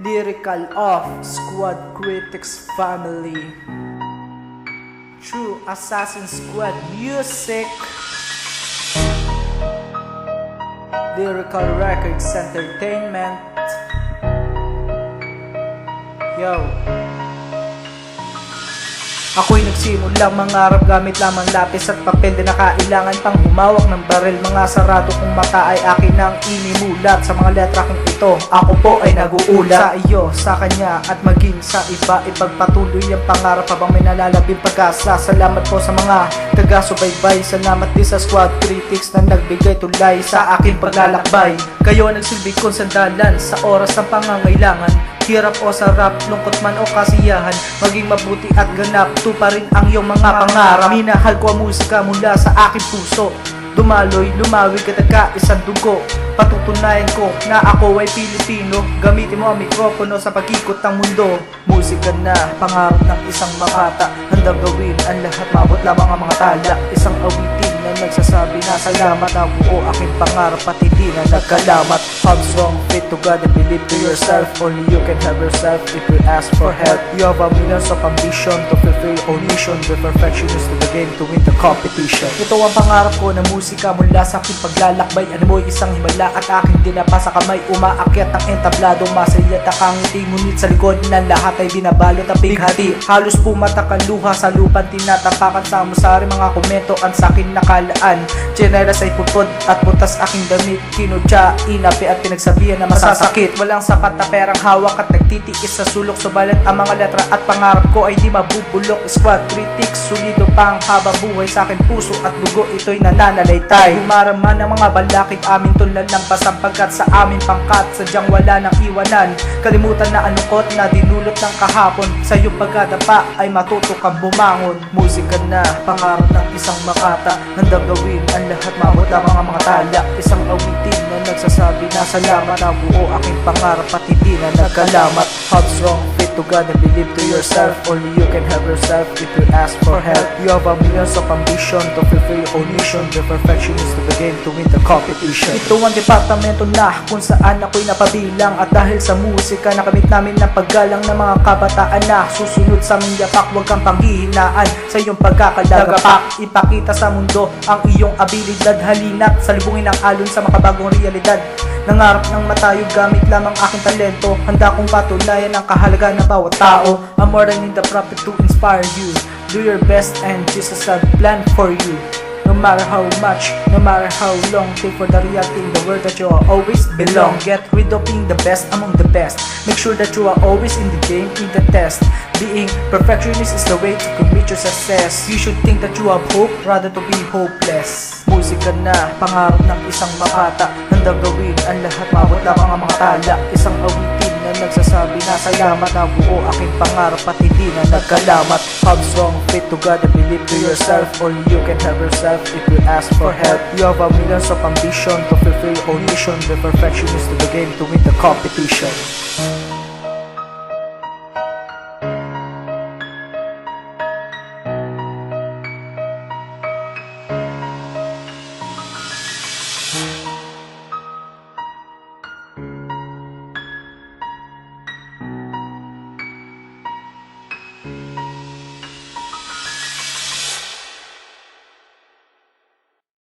Lyrical of Squad Critics Family. True Assassin Squad Music. Lyrical Records Entertainment. Yo Ako'y nagsimulang mangarap gamit lamang lapis at papel na kailangan pang humawak ng baril. Mga sarado kong mata ay akin ang inimulat. Sa mga letra kong ito, ako po ay naguulat. Sa iyo, sa kanya at maging sa iba. Ipagpatuloy ang pangarap habang may nalalabing pag-asa Salamat po sa mga taga-subaybay Salamat din sa squad. Critics na nagbigay tulay Sa aking paglalakbay. Kayo nagsilbi kong sandalan Sa oras ng pangangailangan. Hirap o sarap, lungkot man o kasiyahan Maging mabuti at ganap, tuparin ang iyong mga pangarap. Minahal ko ang musika mula sa aking puso. Dumaloy, lumawig at isang dugo Patutunayan ko na ako ay Pilipino. Gamitin mo ang mikropono sa pag-ikot ng mundo. Musika na, pangarap ng isang makata Handang gawin ang lahat, mabot lamang ang mga tala. Isang awitin nagsasabi na salamat Na buo aking pangarap at hindi na nagkalamat. Hub strong, fit to God and believe to yourself. Only you can help yourself if you ask for help. You have a millions of ambition to fulfill your mission. The perfection is to the game to win the competition. Ito ang pangarap ko na musika mula sa aking paglalakbay. Ano mo'y isang himala at aking dinapa sa kamay? Umaakyat ang entablado, masaya at akangiti Ngunit sa likod ng lahat ay binabalot ang bighati Halos pumatak ang luha sa lupan Tinatapakan sa musari mga komento Ang sakin nakalaan Chinelas ay putod at butas aking damit. Kinudya, inapi at pinagsabihan na masasakit. Walang sapat na perang hawak at nagtitiis sa sulok. Subalit ang mga letra at pangarap ko ay di mabubulok. Squad critics, sulido pang habang buhay sa akin. Puso At dugo ito'y nananalaytay. Humaraman ng mga balakid aming tulad ng pasampagkat sa aming pangkat. Sadyang wala nang iwanan. Kalimutan na anukot na dinulot ng kahapon. Sa iyong pagkadapa ay matuto kang bumangon. Musika na, pangarap ng isang makata. Handang gawin ang lahat, mabot lamang ang mga tala. Isang awitin na nagsasabi na salamat Na buo aking pangarap at hindi na nagkalamat. Hub strong, fit to God and believe to yourself Only you can help yourself. If you ask for help You have a millions of ambition to fulfill your own mission. The perfection is to begin to win the competition. Ito ang departamento na kung saan ako'y napabilang At dahil sa musika nakamit namin ng paggalang ng mga kabataan na Susunod sa aming yapak, huwag kang panghihinaan Sa iyong pagkakalagapak. Ipakita sa mundo ang iyong abilidad. Halina't salubungin ang alon sa makabagong realidad Nangarap ng matayo gamit lamang aking talento. Handa kong patunayan ang kahalaga ng bawat tao. I'm more than in the prophet to inspire you. Do your best and Jesus has plan for you. No matter how much, no matter how long Take for the reality in the world that you are always belong. Get rid of being the best among the best. Make sure that you are always in the game, in the test. Being perfectionist is the way to commit your success. You should think that you have hope rather to be hopeless Musika na, pangarap ng isang makata. Handang gawin ang lahat, mabot lamang ang mga tala. Isang awitin na nagsasabi na salamat Na buo aking pangarap at hindi na nagkalamat. Hub strong, fit to God and believe to yourself. Only you can help yourself if you ask for help. You have a millions of ambition to fulfill your own mission. The perfection is to the game to win the competition